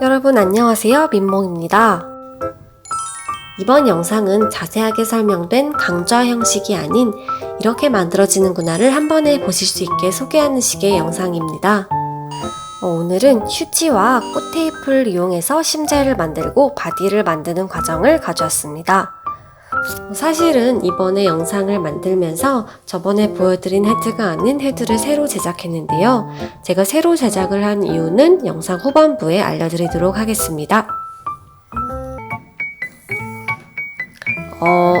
여러분 안녕하세요. 민몽입니다. 이번 영상은 자세하게 설명된 강좌 형식이 아닌 이렇게 만들어지는구나를 한 번에 보실 수 있게 소개하는 식의 영상입니다. 어, 오늘은 휴지와 꽃테이프를 이용해서 심재를 만들고 바디를 만드는 과정을 가져왔습니다. 사실은 이번에 영상을 만들면서 저번에 보여드린 헤드가 아닌 헤드를 새로 제작했는데요. 제가 새로 제작을 한 이유는 영상 후반부에 알려드리도록 하겠습니다. 어,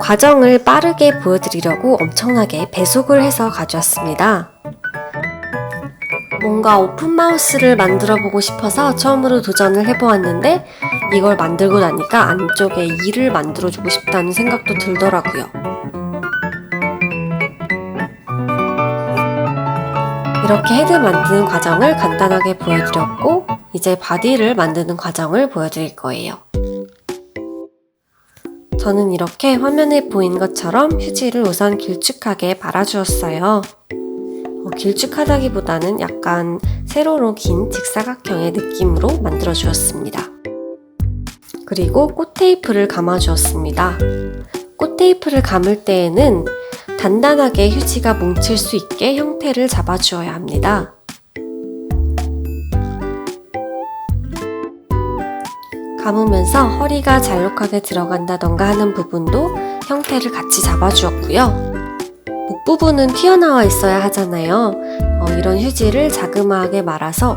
과정을 빠르게 보여드리려고 엄청나게 배속을 해서 가져왔습니다. 뭔가 오픈 마우스를 만들어 보고 싶어서 처음으로 도전을 해보았는데 이걸 만들고 나니까 안쪽에 이를 만들어 주고 싶다는 생각도 들더라고요. 이렇게 헤드 만드는 과정을 간단하게 보여드렸고 이제 바디를 만드는 과정을 보여드릴 거예요. 저는 이렇게 화면에 보인 것처럼 휴지를 우선 길쭉하게 말아주었어요. 어, 길쭉하다기보다는 약간 세로로 긴 직사각형의 느낌으로 만들어 주었습니다. 그리고 꽃테이프를 감아 주었습니다. 꽃테이프를 감을 때에는 단단하게 휴지가 뭉칠 수 있게 형태를 잡아 주어야 합니다. 감으면서 허리가 잘록하게 들어간다던가 하는 부분도 형태를 같이 잡아 주었고요. 목 부분은 튀어나와 있어야 하잖아요. 어, 이런 휴지를 자그마하게 말아서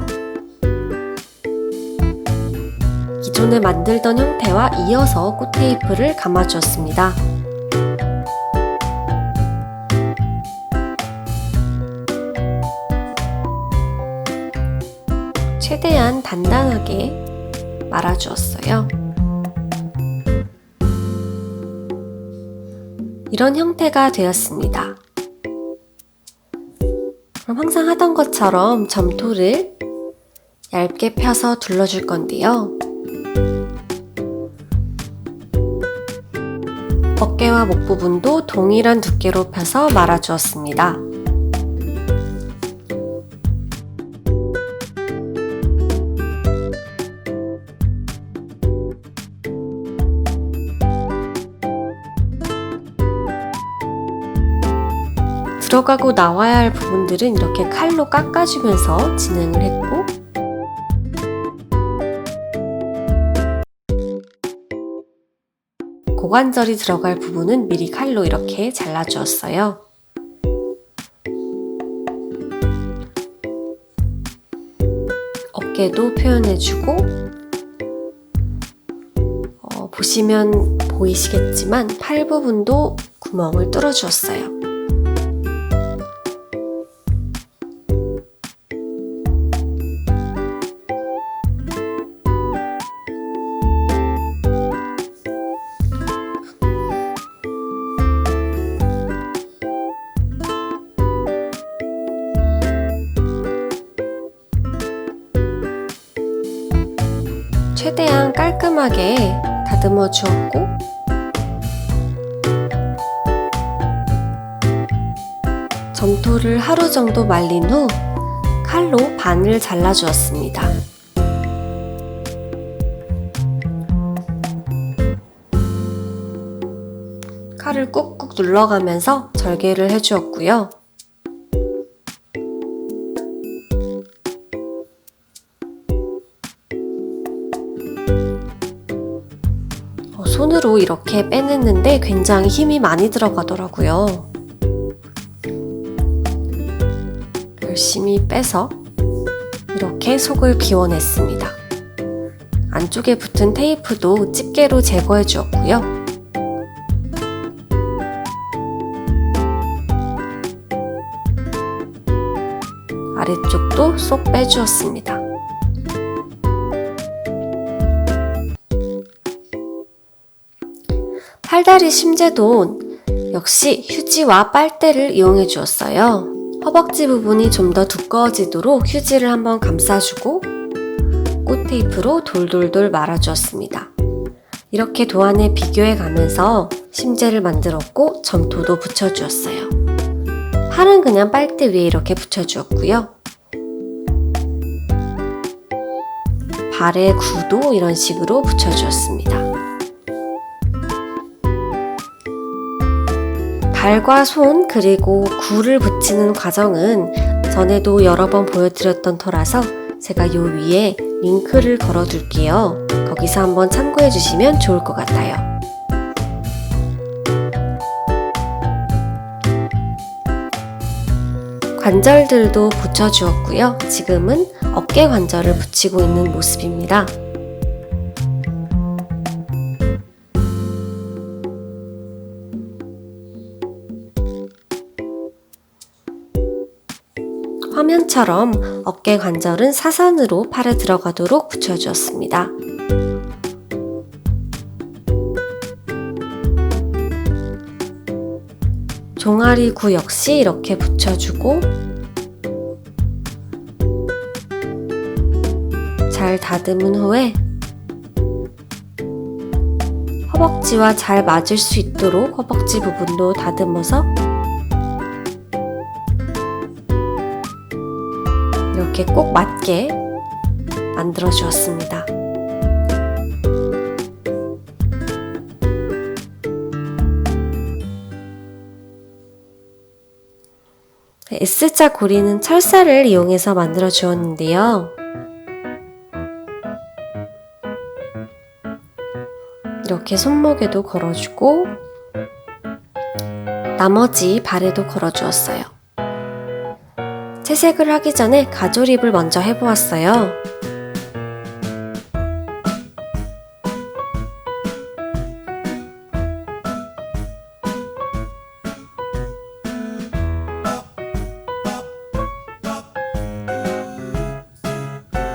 기존에 만들던 형태와 이어서 꽃테이프를 감아주었습니다. 최대한 단단하게 말아주었어요. 이런 형태가 되었습니다. 그럼 항상 하던 것처럼 점토를 얇게 펴서 둘러줄 건데요. 어깨와 목 부분도 동일한 두께로 펴서 말아주었습니다. 들어가고 나와야 할 부분들은 이렇게 칼로 깎아주면서 진행을 했고 고관절이 들어갈 부분은 미리 칼로 이렇게 잘라주었어요. 어깨도 표현해주고 어, 보시면 보이시겠지만 팔 부분도 구멍을 뚫어주었어요. 깔끔하게 다듬어 주었고 점토를 하루 정도 말린 후 칼로 반을 잘라 주었습니다. 칼을 꾹꾹 눌러가면서 절개를 해주었고요. 손으로 이렇게 빼냈는데 굉장히 힘이 많이 들어가더라고요. 열심히 빼서 이렇게 속을 비워냈습니다. 안쪽에 붙은 테이프도 집게로 제거해 주었고요. 아래쪽도 쏙 빼주었습니다. 팔다리 심재도 역시 휴지와 빨대를 이용해 주었어요. 허벅지 부분이 좀 더 두꺼워지도록 휴지를 한번 감싸주고 꽃테이프로 돌돌돌 말아주었습니다. 이렇게 도안에 비교해 가면서 심재를 만들었고 점토도 붙여주었어요. 팔은 그냥 빨대 위에 이렇게 붙여주었고요. 발의 구도 이런 식으로 붙여주었습니다. 발과 손 그리고 굴을 붙이는 과정은 전에도 여러 번 보여드렸던 터라서 제가 요 위에 링크를 걸어 둘게요. 거기서 한번 참고해 주시면 좋을 것 같아요. 관절들도 붙여주었고요. 지금은 어깨 관절을 붙이고 있는 모습입니다. 화면처럼 어깨 관절은 사선으로 팔에 들어가도록 붙여주었습니다. 종아리 구 역시 이렇게 붙여주고 잘 다듬은 후에 허벅지와 잘 맞을 수 있도록 허벅지 부분도 다듬어서 이렇게 꼭 맞게 만들어 주었습니다. S자 고리는 철사를 이용해서 만들어 주었는데요. 이렇게 손목에도 걸어주고 나머지 발에도 걸어주었어요. 채색을 하기 전에 가조립을 먼저 해보았어요.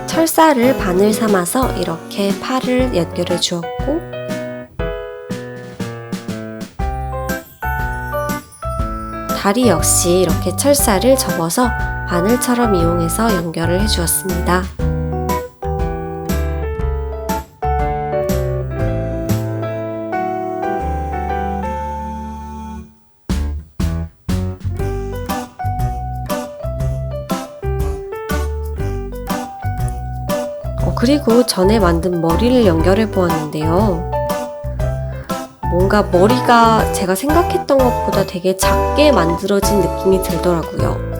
철사를 바늘 삼아서 이렇게 팔을 연결해 주었고 다리 역시 이렇게 철사를 접어서 바늘처럼 이용해서 연결을 해 주었습니다. 어, 그리고 전에 만든 머리를 연결해 보았는데요. 뭔가 머리가 제가 생각했던 것보다 되게 작게 만들어진 느낌이 들더라고요.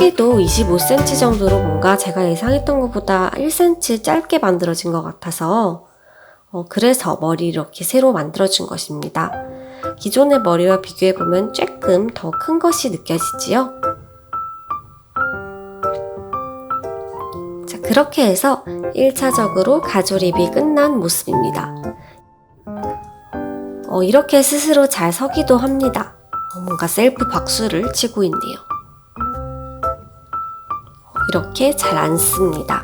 크기도 25cm 정도로 뭔가 제가 예상했던 것보다 1cm 짧게 만들어진 것 같아서 어, 그래서 머리 이렇게 새로 만들어준 것입니다. 기존의 머리와 비교해보면 조금 더 큰 것이 느껴지지요? 자, 그렇게 해서 1차적으로 가조립이 끝난 모습입니다. 어, 이렇게 스스로 잘 서기도 합니다. 어, 뭔가 셀프 박수를 치고 있네요. 이렇게 잘 앉습니다.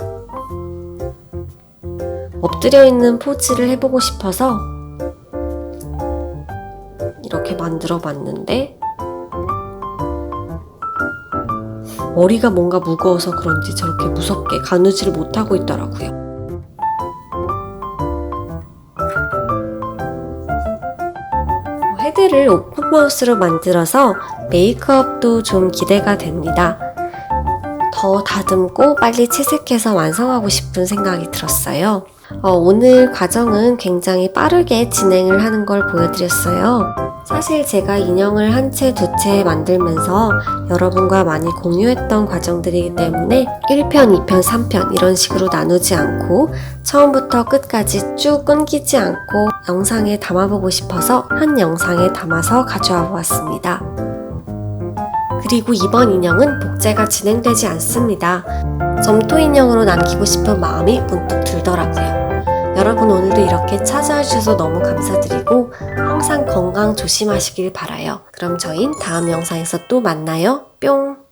엎드려 있는 포즈를 해보고 싶어서 이렇게 만들어 봤는데 머리가 뭔가 무거워서 그런지 저렇게 무섭게 가누지를 못하고 있더라고요. 헤드를 오픈 마우스로 만들어서 메이크업도 좀 기대가 됩니다. 더 다듬고 빨리 채색해서 완성하고 싶은 생각이 들었어요. 어, 오늘 과정은 굉장히 빠르게 진행을 하는 걸 보여드렸어요. 사실 제가 인형을 한 채, 두 채 만들면서 여러분과 많이 공유했던 과정들이기 때문에 1편, 2편, 3편 이런 식으로 나누지 않고 처음부터 끝까지 쭉 끊기지 않고 영상에 담아보고 싶어서 한 영상에 담아서 가져와 보았습니다. 그리고 이번 인형은 복제가 진행되지 않습니다. 점토 인형으로 남기고 싶은 마음이 문득 들더라고요. 여러분 오늘도 이렇게 찾아와 주셔서 너무 감사드리고 항상 건강 조심하시길 바라요. 그럼 저흰 다음 영상에서 또 만나요. 뿅!